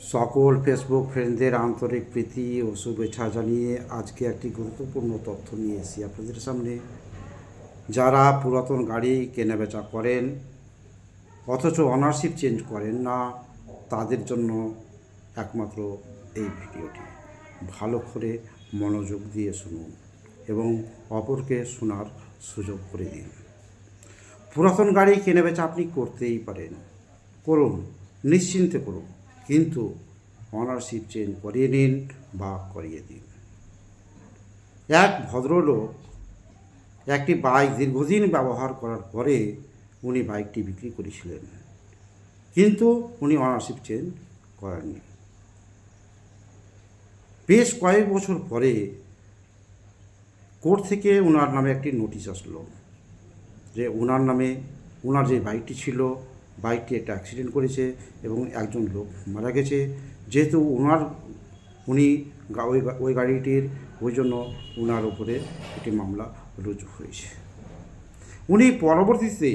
সকল ফেসবুক ফ্রেন্ডদের আন্তরিক প্রীতি ও শুভেচ্ছা জানিয়ে আজকে একটি গুরুত্বপূর্ণ তথ্য নিয়ে এসেছি আপনাদের সামনে। যারা পুরাতন গাড়ি কেনাবেচা করেন, অথচ অনারশিপ চেঞ্জ করেন না, তাদের জন্য একমাত্র এই ভিডিওটি। ভালো করে মনোযোগ দিয়ে শুনুন এবং অপরকে শোনার সুযোগ করে দিন। পুরাতন গাড়ি কেনাবেচা আপনি করতেই পারেন। করুন, নিশ্চিন্তে করুন। কিন্তু অনারশিপ চেঞ্জ করিয়ে নিন বা করিয়ে দিন। এক ভদ্রলোক একটি বাইক দীর্ঘদিন ব্যবহার করার পরে উনি বাইকটি বিক্রি করেছিলেন। কিন্তু উনি অনারশিপ চেঞ্জ করেননি। বেশ কয়েক বছর পরে কোর্ট থেকে ওনার নামে একটি নোটিশ আসলো যে ওনার নামে ওনার যে বাইকটি ছিল বাইকটি একটা অ্যাক্সিডেন্ট করেছে এবং একজন লোক মারা গেছে। যেহেতু ওনার, উনি ওই ওই গাড়িটির, ওই জন্য ওনার উপরে একটি মামলা রুজু হয়েছে। উনি পরবর্তীতে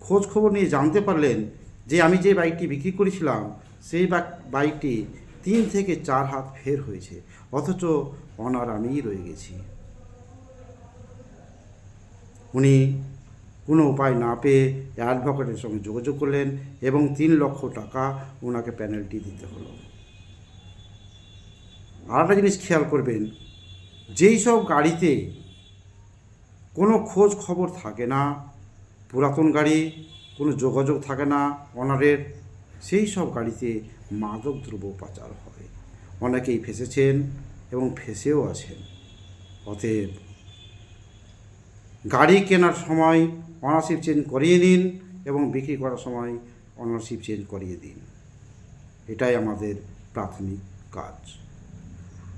খোঁজ খবর নিয়ে জানতে পারলেন যে আমি যে বাইকটি বিক্রি করেছিলাম, সেই বাইকটি তিন থেকে চার হাত ফের হয়েছে, অথচ অনার আমিই রয়ে গেছি। উনি কোনো উপায় না পেয়ে অ্যাডভোকেটের সঙ্গে যোগাযোগ করলেন এবং তিন লক্ষ টাকা ওনাকে পেনাল্টি দিতে হলো। আর একটা জিনিস খেয়াল করবেন, যেই সব গাড়িতে কোনো খোঁজ খবর থাকে না, পুরাতন গাড়ি, কোনো যোগাযোগ থাকে না অনারের, সেই সব গাড়িতে মাদক দ্রব্য পাচার হয়। অনেকেই ফেসেছেন এবং ফেসেও আছেন। অতএব গাড়ি কেনার সময় অনারশিপ চেঞ্জ করিয়ে নিন এবং বিক্রি করার সময় অনারশিপ চেঞ্জ করিয়ে দিন। এটাই আমাদের প্রাথমিক কাজ।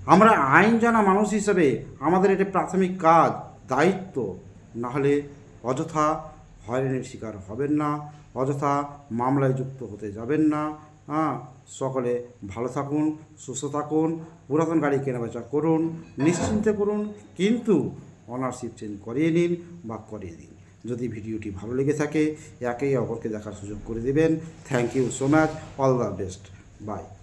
আমরা আইন জানা মানুষ হিসাবে আমাদের এটা প্রাথমিক কাজ, দায়িত্ব। না হলে অযথা হয়রানির শিকার হবেন না, অযথা মামলায় যুক্ত হতে যাবেন না। হ্যাঁ সকলে ভালো থাকুন, সুস্থ থাকুন, পুরাতন গাড়ি কেনাবেচা করুন, নিশ্চিন্তে করুন, কিন্তু অনারশিপ চেঞ্জ করিয়ে নিন বা করিয়ে দিন। যদি ভিডিওটি ভালো লেগে থাকে, একেই অপরকে দেখার সুযোগ করে দেবেন। Thank you so much all the best bye